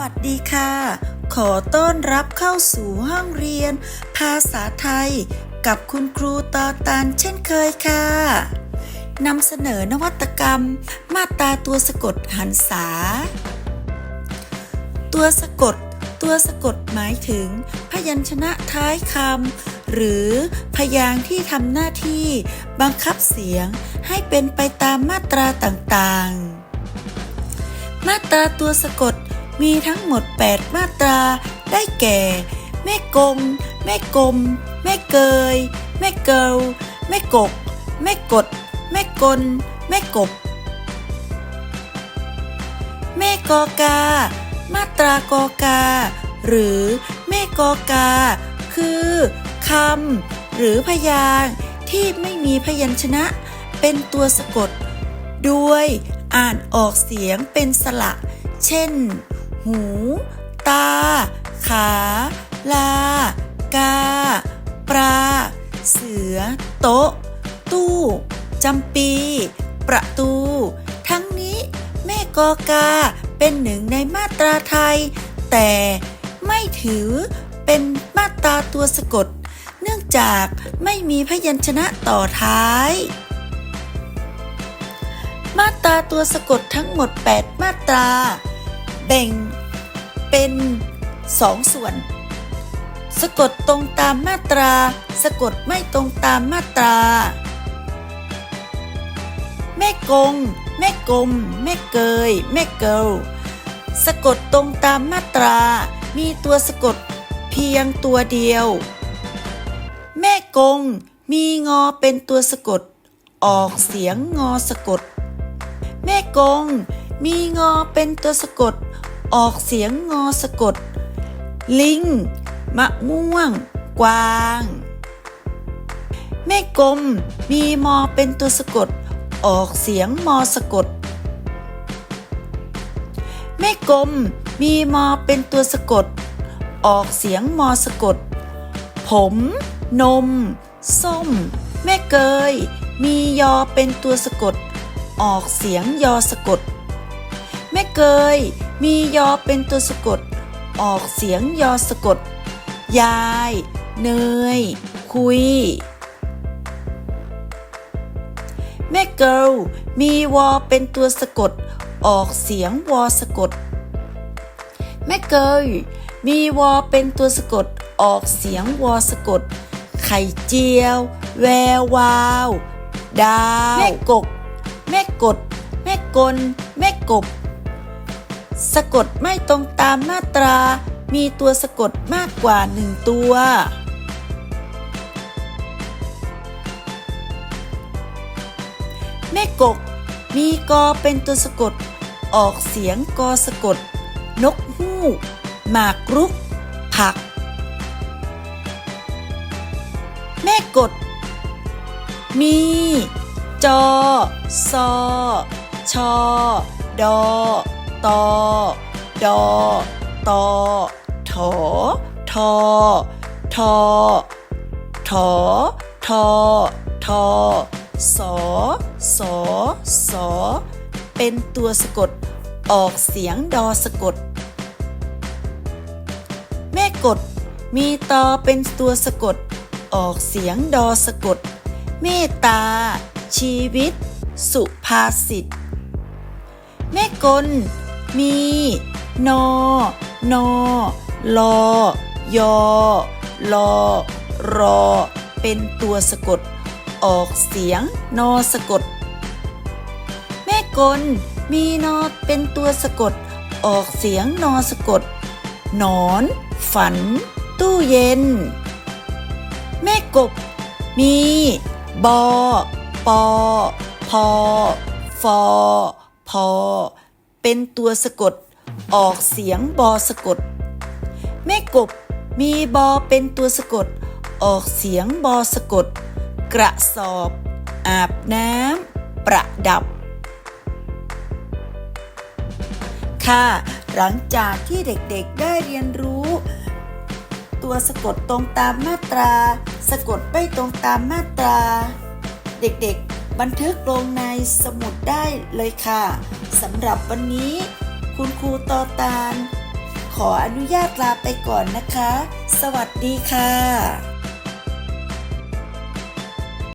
วัสดีค่ะ ขอต้อนรับเข้าสู่ห้องเรียน ภาษาไทย กับคุณครูตอตานเช่นเคยค่ะนำเสนอนวัตกรรม มาตราตัวสะกดหันษา ตัวสะกด ตัวสะกดหมายถึง พยัญชนะท้ายคำหรือพยางค์ที่ทำหน้าที่ บังคับเสียงให้เป็นไปตามมาตราต่างๆ มาตราตัวสะกด มีทั้งหมด 8 มาตรา ได้แก่ แม่กงแม่กลม แม่เกย แม่เกิลแม่กก แม่กด แม่กล แม่กบ แม่กอกา มาตรากอกา หรือแม่กอกา คือคำหรือพยางค์ที่ไม่มีพยัญชนะ เป็นตัวสะกด ด้วยอ่านออกเสียงเป็นสระ เช่น หู ตา ขา ลา กา ปลา เสือ โต๊ะ ตู้จำปี ประตู ทั้งนี้ แม่กอกาเป็นหนึ่งในมาตราไทย แต่ไม่ถือเป็นมาตราตัวสะกด เนื่องจากไม่มีพยัญชนะต่อท้าย มาตราตัวสะกดทั้งหมด 8 มาตรา แบ่งเป็น2ส่วน สะกดตรงตามมาตรา สะกดไม่ตรงตามมาตรา แม่กง แม่กลม แม่เกย แม่เกิลสะกดตรงตามมาตรา มีตัวสะกดเพียงตัวเดียว แม่กง มีงอเป็นตัวสะกด ออกเสียงงอสะกด แม่กง มีงอเป็นตัวสะกด ออกเสียงงอสะกด ลิง มะม่วง กวาง แม่กลมมีมอเป็นตัวสะกด ออกเสียงมอสะกด แม่กลมมีมอเป็นตัวสะกด ออกเสียงมอสะกด ผม นม ส้ม แม่เกย มียอเป็นตัวสะกด ออกเสียงยอสะกด แม่เกย มียอเป็นตัวสะกด ออกเสียงยอสะกด ยาย เนย คุย แม่เกิลมีวอเป็นตัวสะกด ออกเสียงวอสะกด แม่เกยมีวอเป็นตัวสะกด ออกเสียงวอสะกด ไข่เจียว แวววาว ดาว แม่กก แม่กด แม่กล แม่กบ สะกดไม่ตรงตามมาตรา มีตัวสะกดมากกว่าหนึ่งตัว แม่กก มีกอเป็นตัวสะกด ออกเสียงกอสะกด นกฮูกหมากรุก ผัก แม่กด มี จอ ซอ ชอ ดอ ตอดอตอถอทอทอถอทอทอสอสอสอเป็นตัวสะกด ออกเสียงดอสะกด แม่กด มีตอเป็นตัวสะกด ออกเสียงดอสะกด เมตตา ชีวิต สุภาษิต แม่กล มี นอ นอ ลอ ยอ ลอ รอ เป็นตัวสะกด ออกเสียง นอสะกด แม่กล มีนอเป็นตัวสะกด ออกเสียงนอสะกด หนอน ฝัน ตู้เย็น แม่กบ มี บอ ปอ พอ ฟอ พอ เป็นตัวสะกด ออกเสียงบอสะกด แม่กบมีบอเป็นตัวสะกด ออกเสียงบอสะกด กระสอบ อาบน้ำประดับ ค่ะ หลังจากที่เด็กๆได้เรียนรู้ ตัวสะกดตรงตามมาตรา สะกดไม่ตรงตามมาตรา เด็กๆ บันทึกลงในสมุดได้เลยค่ะสำหรับวันนี้ คุณครูตอตานขออนุญาตลาไปก่อนนะคะ สวัสดีค่ะ